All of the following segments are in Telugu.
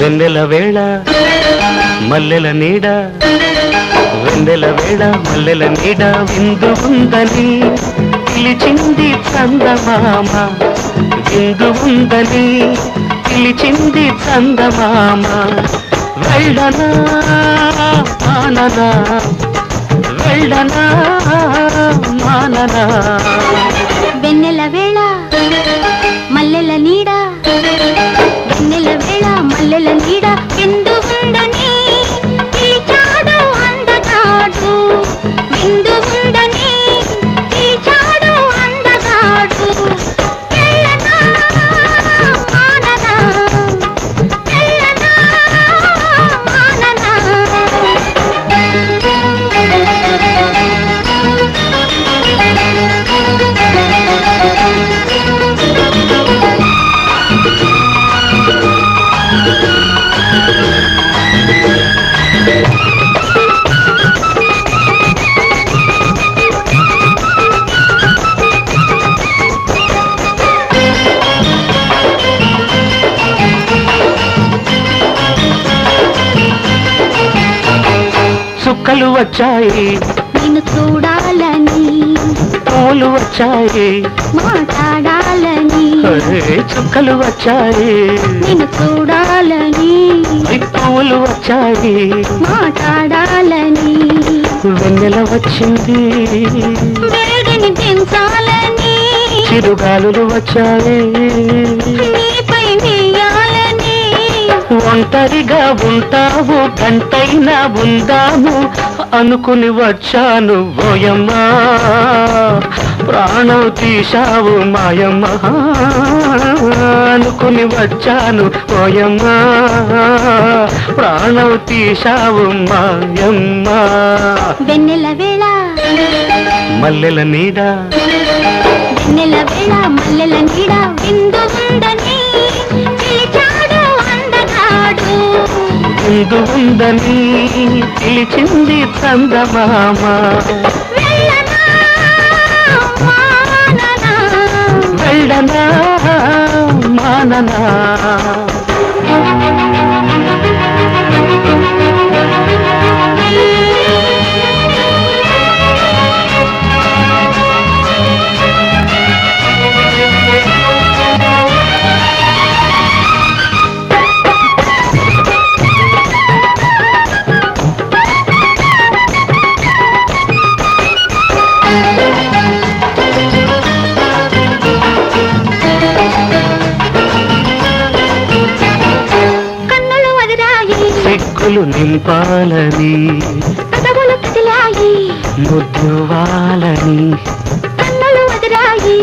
వెన్నెల వేళ మల్లెల నీడ వెన్నెల వేళ మల్లెల నీడ విందు ఉందని పిలిచింది చందమామ. విందు ఉందని పిలిచింది చందమామ. వెళ్ళనా మాననా వెళ్ళనా మాననా. చుక్కలు వచ్చాయి. నిన్ను చూడాలని. పూలు వచ్చాయి. మాట్లాడాలని. చుక్కలు వచ్చాయి. నిన్ను చూడాలని పూలు వచ్చాయి. మాట్లాడాలని. వెన్నెల వచ్చింది. పెంచాలని. చిరుగాలులు వచ్చాయి. ఒంటరిగా ఉంటావు గంటైనా ఉందాము. అనుకుని వచ్చాను ఓయమ్మా. ప్రాణం తీశావు మాయమ్మ. అనుకుని వచ్చాను ఓయమ్మా. ప్రాణం తీశావు మాయమ్మ. వెన్నెల వేళ. మల్లెల నీడ. వెన్నెల వేళ మల్లెల నీడ విందు ఉందని ఉందని పిలిచింది చందమామ వెళ్ళనా మాననా. కదిలాయి. ముద్దువాలని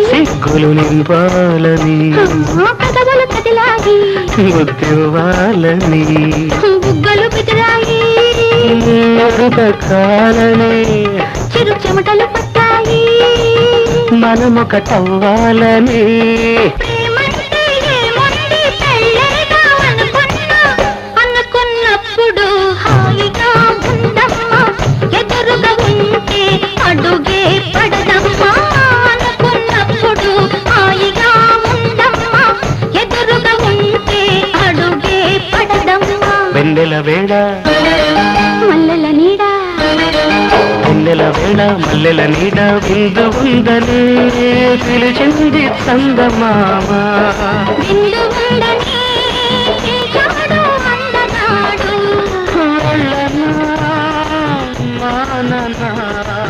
సిగ్గులు నింపాలని ముద్దువాలని బుగ్గలు నడుపకాలని చిరు చెమటలు పట్టాయి. మనమొకటవ్వాలని వేళ. మల్లెల నీడ. పిల్లెల వేళ మల్లెల నీడ విందు ఉందని పిలిచింది చందమామ. మాననా